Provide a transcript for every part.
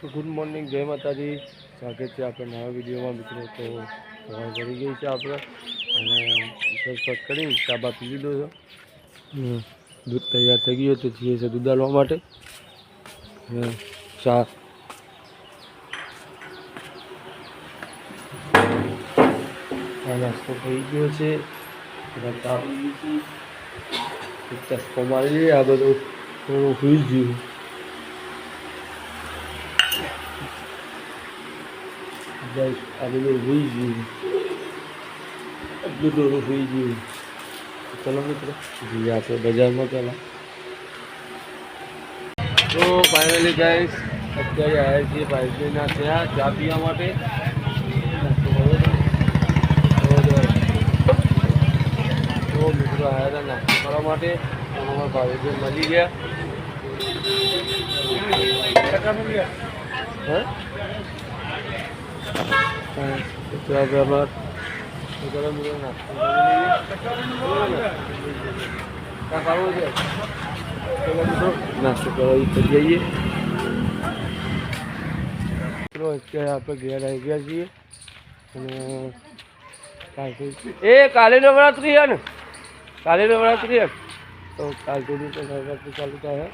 તો good morning, જય માતાજી. સ્વાગત છે આપણે નવા વિડીયોમાં મિત્રો. તો સવાર કરી ગઈ છે આપણે. અને બ્રેકફાસ્ટ કરી ચા પી લીધો છે. દૂધ તૈયાર થઈ ગયું તો જઈએ છે દૂધ આલવા માટે. ચા. નાસ્તો થઈ ગયો છે. ચા. ચસ્કો મારી આ બધું થોડું ફ્રીજ ગયું બસ આ બધું સુઈ ગયું એટલું થોડું સુઈ ગયું ચલો મિત્રો જઈએ આપણે બજારમાં પહેલાં તો ફાઇનલી ગાઈસ અત્યારે આવ્યા છીએ ભાઈજીના ત્યાં ચા પીવા માટે. નાસ્તો કર્યો હતો. તો મિત્રો આવ્યા હતા નાસ્તો કરવા માટે. તો અમારા ભાઈજી મળી ગયા. હા? નાસ્તો કરવા કરી જઈએ અત્યારે આપણે ઘેર ગયા છીએ અને એ કાલે નવરાત્રી છે ને. કાલે નવરાત્રી તો કાલથી તો નવરાત્રી ચાલુ થાય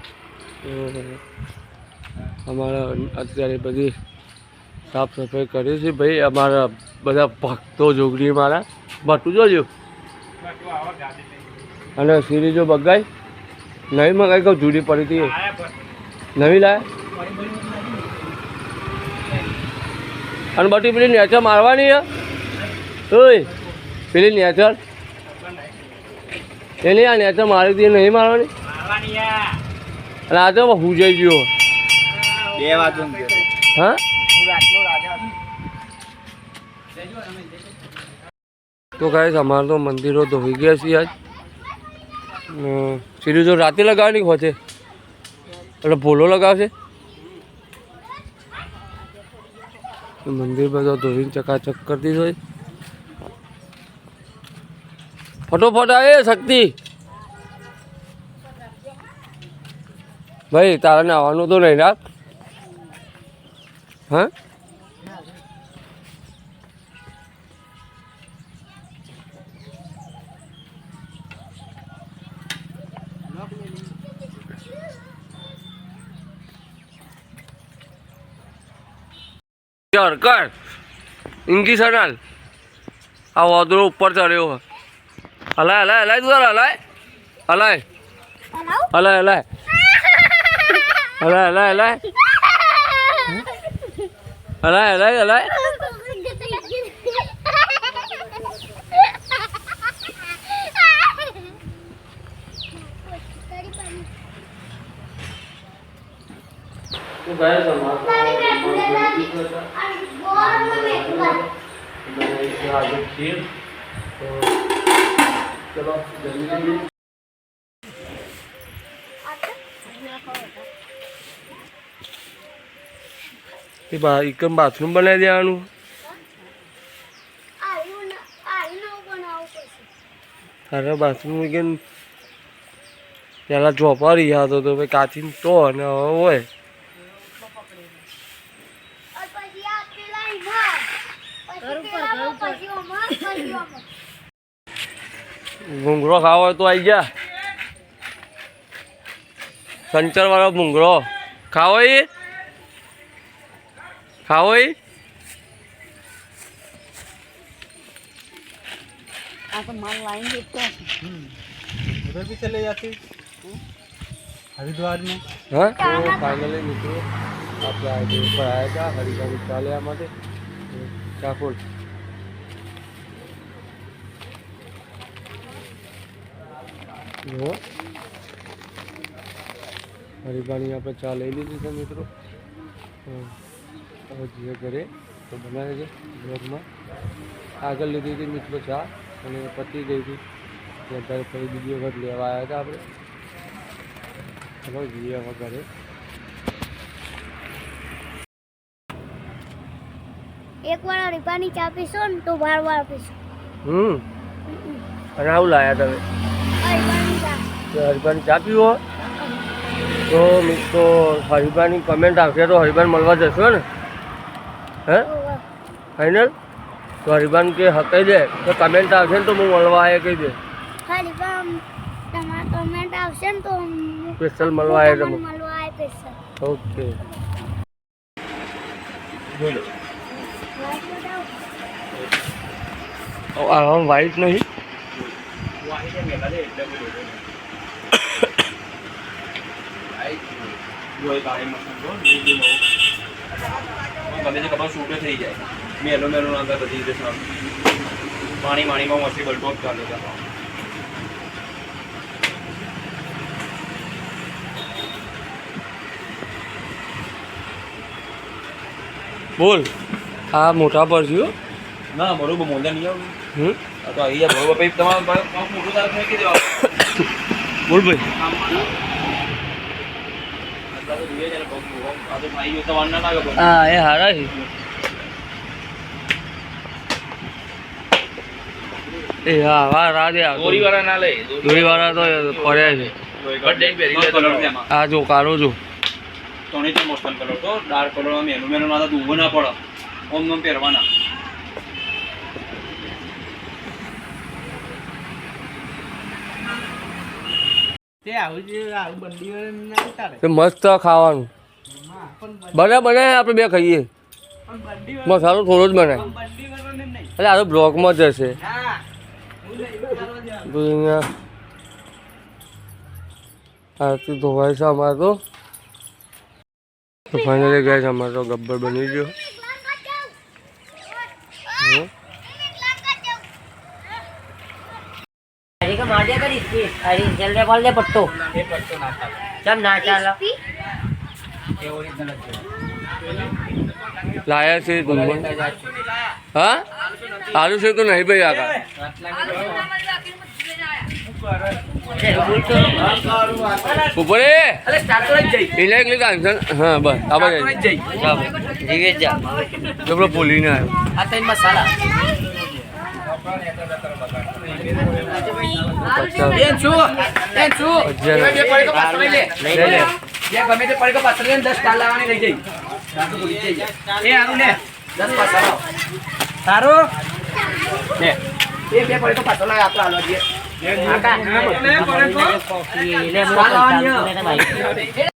અમારા અત્યારે બધી સાફ સફાઈ કરી છે ભાઈ અમારા બધા ભક્તો જોગડી મારા. ભટ્ટું જોજો અને સિરીજો બગાઈ નવી મગાઈ કહું જૂની પડી હતી નવી લાય? અને બટી પેલી નેચર મારવાની ઓય પેલી નેચર. એની આ નેચર મારી હતી નહીં મારવાની? અને આજે હું જઈ ગયો. બે વાગે હા? તો ગાઈસ અમારે તો મંદિરો ધોઈ ગયા છીએ આજ. સિરીજો રાતે લગાવવાની હોશે એટલે ભોલો લગાવશે. મંદિર બધો ધોઈને ચકાચક કરી દીધો ફટોફટ આવે શક્તિ. ભાઈ, તારાને આવવાનું તો નહીં રાત હા? કર. કર ઇંગી સનાલ આ વાદળો ઉપર ચડ્યો. હલાય હલાય હલાય તું હલાય. હલાય. હલાય હલાય. હલાય હલાય હલાય. હલાય હલાય હલાય. બાથરૂમ બનાવી દેવાનું? તારે બાથરૂમ કેમ પહેલાં ચોપા રહ્યા હતો તો કાચીને તો અને હવે હોય. ઘૂંઘરો ખાવો હોય તો આવી જા સંચર વાળો ઘૂંઘરો ખાવો એ ખાવો એ उधर भी चले जाते हरिद्वार में हाँ तो फाइनली मित्रों आप आए थे ऊपर आया था हरिद्वार विद्यालय हमारे क्या बोल જુઓ. હરિભાઈની આપણે ચા લઈ લીધી છે મિત્રો. હવે જે ઘરે. તો બનાવે છે બ્લોગમાં. આગળ લીધી હતી મિત્રો ચા અને પતી ગઈ હતી. અત્યારે ફરી બીજી વખત લેવા આવ્યા હતા આપણે. ચલો જઈએ હવે ઘરે. એક વાર રીપાની ચા પીશો ને તો બાર વાર પીશો. હમ. અને આવું લાયા તમે. રીપાની ચા તો હરિભાઈ ચા પીવો તો મિત્રો હરિભાની કમેન્ટ આવશે તો હરિભાન મળવા જશો ને? હે? ફાઇનલ તો હરિભાન કે હકાઈ દે. તો કમેન્ટ આવશે ને તો હું મળવા આવે કહી દે. ખાલી પણ તમારા કમેન્ટ આવશે ને તો હું- સ્પેશિયલ મળવા આવે હું તમે તમને મળવા આવે સ્પેશિયલ ઓકે બોલો. આ વ્હાઈટ નહીં? કપાસ છૂટો થઈ જાય મેલો મેલો ના બધી રીતે. પાણી માણીમાં મસ્તી બલટો જ ચાલે છે બોલ આ મોટા પર છે. ના બરોબર મોંધા નહીં આવું હમ? તો આવી જાય બરોબર પછી તમારે મોટું તારે ફેંકી બોલ ભાઈ. હા એ હારા છે. એ હા વા રાધે તો. દોરીવાળા ના લે દોરીવાળા તો પડ્યા છે. આ જો કાળો જો. નહીં તો મોસ્ટન કલર તો ડાર્ક કલર મેનું મેનું ના તો ઊભો ના પડે. ઓમ નમ પહેરવાના. તે આવું જે આવું બંડી ના ચાલે તે મસ્ત ખાવાનું બને બને આપણે બે ખાઈએ મસાલો થોડો જ બને એટલે આ તો બ્લોકમાં જ હશે આરતી ધોવાય છે અમારે તો તો ફાઇનલી ગયા છે અમારે તો ગબ્બર બની ગયો હરી કે મારજે કરી હરી જલ્દે બોલ દે પટ્ટો. ચમ ના ચાલો? લાયા છે ધૂમમાં હા? સારું છે તો નહીં ભાઈ આગળ. ઉપર એ? અરે સ્ટાર્ટ તો જ જઈ. ઇલેક્ટ્રિક આન્સર હા બસ આ બધા જઈ. જબરો ભૂલીને આવ્યો. આ ત્રણ મસાલા ગમે તે પડી પાછળ લઈને દસ ટાલ લાવવાની ભૂલી જઈ એ હારું ને દસ પાછળ સારું ને એ બે પડી પાછળ લાવ આપણે હાલવા જઈએ